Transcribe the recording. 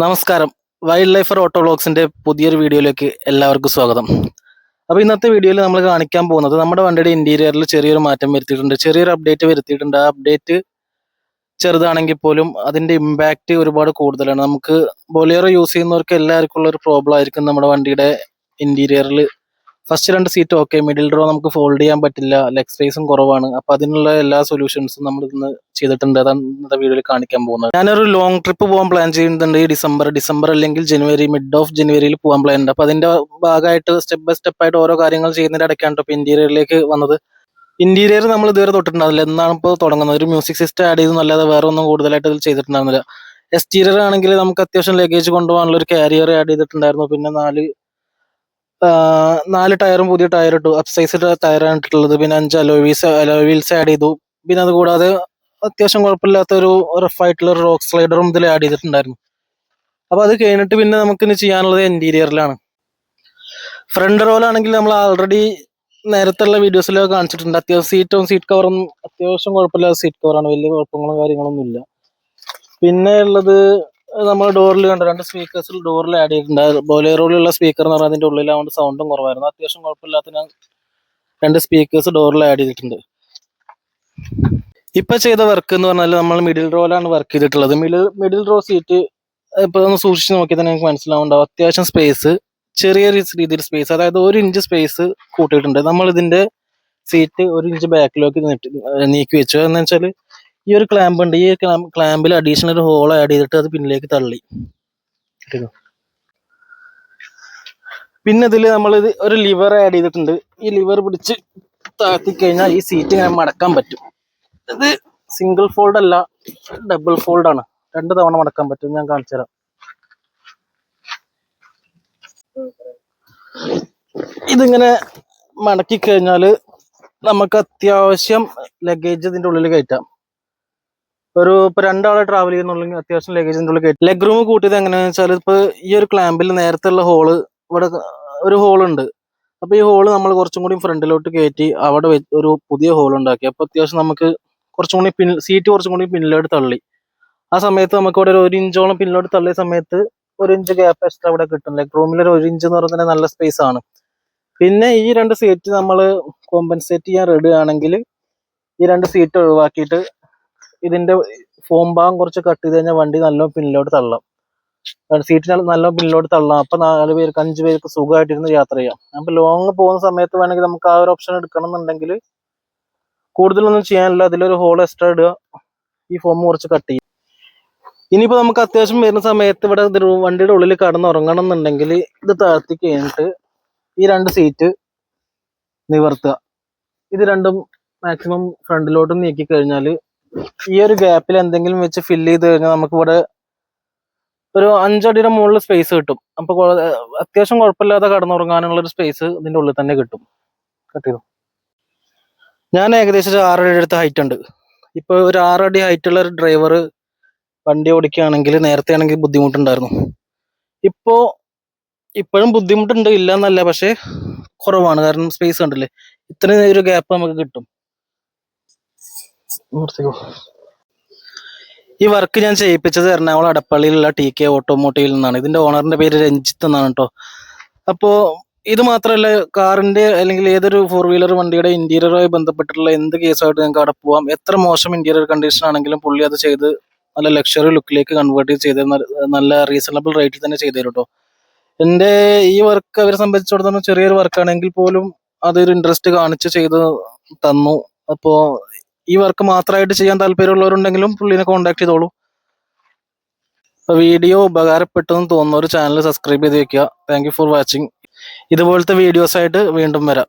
നമസ്കാരം. Wild lifer auto ബ്ലോഗ്സിന്റെ പുതിയൊരു വീഡിയോയിലേക്ക് എല്ലാവർക്കും സ്വാഗതം. അപ്പോൾ ഇന്നത്തെ വീഡിയോയിൽ നമ്മൾ കാണിക്കാൻ പോകുന്നത് നമ്മുടെ വണ്ടിയുടെ ഇന്റീരിയറിൽ ചെറിയൊരു മാറ്റം വരുത്തിയിട്ടുണ്ട്. ചെറിയൊരു അപ്ഡേറ്റ് വരുത്തിയിട്ടുണ്ട്. ആ അപ്ഡേറ്റ് ചെറുതാണെങ്കിൽ പോലും അതിന്റെ ഇമ്പാക്റ്റ് ഒരുപാട് കൂടുതലാണ്. നമുക്ക് ബൊലേറോ യൂസ് ചെയ്യുന്നവർക്ക് എല്ലാവർക്കും ഉള്ള ഒരു പ്രോബ്ലം ആയിരിക്കും നമ്മുടെ വണ്ടിയുടെ ഇന്റീരിയറിൽ ഫസ്റ്റ് രണ്ട് സീറ്റ് ഓക്കെ മിഡിൽ റോ നമുക്ക് ഫോൾഡ് ചെയ്യാൻ പറ്റില്ല. ലെഗ് സ്പേസും കുറവാണ്. അപ്പൊ അതിനുള്ള എല്ലാ സൊല്യൂഷൻസും നമ്മൾ ഇന്ന് ചെയ്തിട്ടുണ്ട്. അതാണ് ഇന്നത്തെ വീഡിയോയിൽ കാണിക്കാൻ പോകുന്നത്. ഞാനൊരു ലോങ് ട്രിപ്പ് പോകാൻ പ്ലാൻ ചെയ്യുന്നുണ്ട്. ഈ ഡിസംബർ ഡിസംബർ അല്ലെങ്കിൽ ജനുവരി മിഡ് ഓഫ് ജനുവരിയിൽ പോകാൻ പ്ലാൻ ഉണ്ട്. അപ്പൊ അതിന്റെ ഭാഗമായിട്ട് സ്റ്റെപ്പ് ബൈ സ്റ്റെപ്പ് ആയിട്ട് ഓരോ കാര്യങ്ങൾ ചെയ്യുന്നതിന്റെ ഇടയ്ക്കാണ് ഇപ്പൊ ഇന്റീരിയറിലേക്ക് വന്നത്. ഇന്റീരിയർ നമ്മൾ ഇതുവരെ തൊട്ടിട്ടുണ്ടാവില്ല. എന്നാണ് ഇപ്പോൾ തുടങ്ങുന്നത്. ഒരു മ്യൂസിക് സിസ്റ്റം ആഡ് ചെയ്തു അല്ലാതെ വേറെ ഒന്നും കൂടുതലായിട്ട് ഇതിൽ ചെയ്തിട്ടുണ്ടായിരുന്നില്ല. എക്സ്റ്റീരിയർ ആണെങ്കിൽ നമുക്ക് അത്യാവശ്യം ലഗേജ് കൊണ്ടുപോകാനുള്ള ഒരു കാരിയർ ആഡ് ചെയ്തിട്ടുണ്ടായിരുന്നു. പിന്നെ നാല് നാല് ടയറും പുതിയ ടയർ ഇട്ടു. ടയറാണ് ഇട്ടിട്ടുള്ളത്. പിന്നെ അഞ്ച് അലോവീസ് അലോവീൽസ് ആഡ് ചെയ്തു. പിന്നെ അതുകൂടാതെ അത്യാവശ്യം കുഴപ്പമില്ലാത്ത ഒരു റഫ് ആയിട്ടുള്ള റോക്ക് സ്ലൈഡറും ഇതിൽ ആഡ് ചെയ്തിട്ടുണ്ടായിരുന്നു. അപ്പോൾ അത് കഴിഞ്ഞിട്ട് പിന്നെ നമുക്ക് ഇനി ചെയ്യാനുള്ളത് ഇന്റീരിയറിലാണ് ഫ്രണ്ട് റോലാണെങ്കിൽ നമ്മൾ ആൾറെഡി നേരത്തെ വീഡിയോസിലൊക്കെ കാണിച്ചിട്ടുണ്ട്. അത്യാവശ്യം സീറ്റും സീറ്റ് കവറും അത്യാവശ്യം കുഴപ്പമില്ലാത്ത സീറ്റ് കവറാണ് വലിയ കുഴപ്പങ്ങളും കാര്യങ്ങളൊന്നും ഇല്ല പിന്നെ ഉള്ളത് നമ്മൾ ഡോറിൽ കണ്ട? രണ്ട് സ്പീക്കേഴ്സിൽ ഡോറിൽ ആഡ് ചെയ്തിട്ടുണ്ട്. ബോലേറോയിലുള്ള സ്പീക്കർ എന്ന് പറഞ്ഞാൽ അതിന്റെ ഉള്ളിലാവുകൊണ്ട് സൗണ്ടും കുറവായിരുന്നു. അത്യാവശ്യം കുഴപ്പമില്ലാത്ത ഞാൻ രണ്ട് സ്പീക്കേഴ്സ് ഡോറിൽ ആഡ് ചെയ്തിട്ടുണ്ട്. ഇപ്പൊ ചെയ്ത വർക്ക് എന്ന് പറഞ്ഞാൽ നമ്മൾ മിഡിൽ റോയിലാണ് വർക്ക് ചെയ്തിട്ടുള്ളത്. മിഡിൽ മിഡിൽ റോ സീറ്റ് ഇപ്പൊ ഒന്ന് സൂക്ഷിച്ച് നോക്കിയാൽ തന്നെ എനിക്ക് മനസ്സിലാവുണ്ടാവും. അത്യാവശ്യം സ്പേസ് ചെറിയ രീതിയിൽ സ്പേസ് അതായത് ഒരു ഇഞ്ച് സ്പേസ് കൂട്ടിയിട്ടുണ്ട്. നമ്മൾ ഇതിന്റെ സീറ്റ് ഒരു ഇഞ്ച് ബാക്കിലേക്ക് നീക്കി വെച്ചു. എന്ന് വെച്ചാൽ ഈ ഒരു ക്ലാമ്പ് ഉണ്ട്. ഈ ക്ലാമ്പിൽ അഡീഷണൽ ഒരു ഹോൾ ആഡ് ചെയ്തിട്ട് അത് പിന്നിലേക്ക് തള്ളി? പിന്നെ ഇതിൽ നമ്മൾ ഇത് ഒരു ലിവർ ആഡ് ചെയ്തിട്ടുണ്ട്. ഈ ലിവർ പിടിച്ച് താത്തി കഴിഞ്ഞാൽ ഈ സീറ്റ് ഇങ്ങനെ മടക്കാൻ പറ്റും. ഇത് സിംഗിൾ ഫോൾഡ് അല്ല ഡബിൾ ഫോൾഡ് ആണ്. രണ്ട് തവണ മടക്കാൻ പറ്റും. ഞാൻ കാണിച്ചു തരാം. ഇതിങ്ങനെ മടക്കി കഴിഞ്ഞാൽ നമുക്ക് അത്യാവശ്യം ലഗേജ് ഇതിന്റെ ഉള്ളിൽ കയറ്റാം. ഒരു ഇപ്പൊ രണ്ടാളെ ട്രാവൽ ചെയ്യുന്നുള്ളെങ്കിൽ അത്യാവശ്യം ലഗേജ് കയറ്റും. ലെഗ് റൂം കൂട്ടിയത് എങ്ങനെയാണെന്ന് വെച്ചാൽ ഇപ്പൊ ഈ ഒരു ക്ലാമ്പിൽ നേരത്തെ ഉള്ള ഹോൾ ഇവിടെ ഒരു ഹോൾ ഉണ്ട്. അപ്പൊ ഈ ഹോൾ നമ്മൾ കുറച്ചും കൂടി ഫ്രണ്ടിലോട്ട് കയറ്റി അവിടെ ഒരു പുതിയ ഹോൾ ഉണ്ടാക്കി. അപ്പൊ അത്യാവശ്യം നമുക്ക് കുറച്ചും കൂടി പിൻ സീറ്റ് കുറച്ചും കൂടി പിന്നിലോട്ട് തള്ളി. ആ സമയത്ത് നമുക്ക് ഇവിടെ ഒരു ഇഞ്ചോളം പിന്നിലോട്ട് തള്ളിയ സമയത്ത് ഒരു ഇഞ്ച് ഗ്യാപ്പ് എക്സ്ട്രാ ഇവിടെ കിട്ടും. ലെഗ് റൂമിൽ ഒരു ഇഞ്ച് എന്ന് പറഞ്ഞാൽ നല്ല സ്പേസ് ആണ്. പിന്നെ ഈ രണ്ട് സീറ്റ് നമ്മൾ കോമ്പൻസേറ്റ് ചെയ്യാൻ റെഡി ആണെങ്കിൽ ഈ രണ്ട് സീറ്റ് ഒഴിവാക്കിയിട്ട് ഇതിന്റെ ഫോം ഭാഗം കുറച്ച് കട്ട് ചെയ്ത് കഴിഞ്ഞാൽ വണ്ടി നല്ല പിന്നിലോട്ട് തള്ളാം. സീറ്റ് നല്ല പിന്നിലോട്ട് തള്ളാം അപ്പൊ നാല് പേർക്ക് അഞ്ച് പേർക്ക് സുഖമായിട്ടിരുന്ന് യാത്ര ചെയ്യാം. അപ്പൊ ലോങ് പോകുന്ന സമയത്ത് വേണമെങ്കിൽ നമുക്ക് ആ ഒരു ഓപ്ഷൻ എടുക്കണം എന്നുണ്ടെങ്കിൽ കൂടുതലൊന്നും ചെയ്യാനില്ല. അതിലൊരു ഹോൾ എക്സ്ട്രാ ഇടുക. ഈ ഫോം കുറച്ച് കട്ട് ചെയ്യും ഇനിയിപ്പോ നമുക്ക് അത്യാവശ്യം വരുന്ന സമയത്ത് ഇവിടെ വണ്ടിയുടെ ഉള്ളിൽ കടന്നുറങ്ങണം എന്നുണ്ടെങ്കിൽ ഇത് താഴ്ത്തി കഴിഞ്ഞിട്ട് ഈ രണ്ട് സീറ്റ് നിവർത്തുക. ഇത് രണ്ടും മാക്സിമം ഫ്രണ്ടിലോട്ട് നീക്കി കഴിഞ്ഞാൽ ഈ ഒരു ഗ്യാപ്പിൽ എന്തെങ്കിലും വെച്ച് ഫില്ല് ചെയ്ത് കഴിഞ്ഞാൽ നമുക്ക് ഇവിടെ ഒരു അഞ്ചടിയുടെ മുകളിൽ സ്പേസ് കിട്ടും. അപ്പൊ അത്യാവശ്യം കുഴപ്പമില്ലാതെ കടന്നുറങ്ങാനുള്ള ഒരു സ്പേസ് ഇതിന്റെ ഉള്ളിൽ തന്നെ കിട്ടും. കട്ട് ഞാൻ ഏകദേശം ഒരു ആറടി അടുത്ത് ഹൈറ്റ് ഉണ്ട്. ഇപ്പൊ ഒരു ആറടി ഹൈറ്റ് ഉള്ള ഒരു ഡ്രൈവർ വണ്ടി ഓടിക്കുകയാണെങ്കിൽ നേരത്തെ ആണെങ്കിൽ ബുദ്ധിമുട്ടുണ്ടായിരുന്നു. ഇപ്പോ ഇപ്പോഴും ബുദ്ധിമുട്ടുണ്ട് ഇല്ല എന്നല്ല പക്ഷെ കുറവാണ്. കാരണം സ്പേസ് കണ്ടില്ലേ? ഇത്രയും ഒരു ഗ്യാപ്പ് നമുക്ക് കിട്ടും. ഈ വർക്ക് ഞാൻ ചെയ്യിപ്പിച്ചത് എറണാകുളം അടപ്പള്ളിയിലുള്ള ടി കെ ഓട്ടോമോട്ടീവിൽ നിന്നാണ്. ഇതിന്റെ ഓണറിന്റെ പേര് രഞ്ജിത്ത് എന്നാണ് കേട്ടോ അപ്പോ ഇത് മാത്രമല്ല കാറിന്റെ അല്ലെങ്കിൽ ഏതൊരു ഫോർ വീലർ വണ്ടിയുടെ ഇന്റീരിയറുമായി ബന്ധപ്പെട്ടിട്ടുള്ള എന്ത് കേസുമായിട്ട് നിങ്ങൾക്ക് അവിടെ പോവാം? എത്ര മോശം ഇന്റീരിയർ കണ്ടീഷൻ ആണെങ്കിലും പുള്ളി അത് ചെയ്ത് നല്ല ലക്ഷറി ലുക്കിലേക്ക് കൺവേർട്ട് ചെയ്ത് നല്ല റീസണബിൾ റേറ്റിൽ തന്നെ ചെയ്തു തരും എന്റെ ഈ വർക്ക് അവരെ സംബന്ധിച്ചിടത്തോളം ചെറിയൊരു വർക്കാണെങ്കിൽ പോലും അതൊരു ഇൻട്രസ്റ്റ് കാണിച്ച് ചെയ്ത് തന്നു. അപ്പോ ഈ വർക്ക് മാത്രമായിട്ട് ചെയ്യാൻ താല്പര്യമുള്ളവരുണ്ടെങ്കിലും പുള്ളിനെ കോൺടാക്ട് ചെയ്തോളൂ. വീഡിയോ ഉപകാരപ്പെട്ടെന്ന് തോന്നുന്ന. ഒരു ചാനൽ സബ്സ്ക്രൈബ് ചെയ്ത് വെക്കുക. താങ്ക് ഫോർ വാച്ചിങ് ഇതുപോലത്തെ വീഡിയോസായിട്ട് വീണ്ടും വരാം.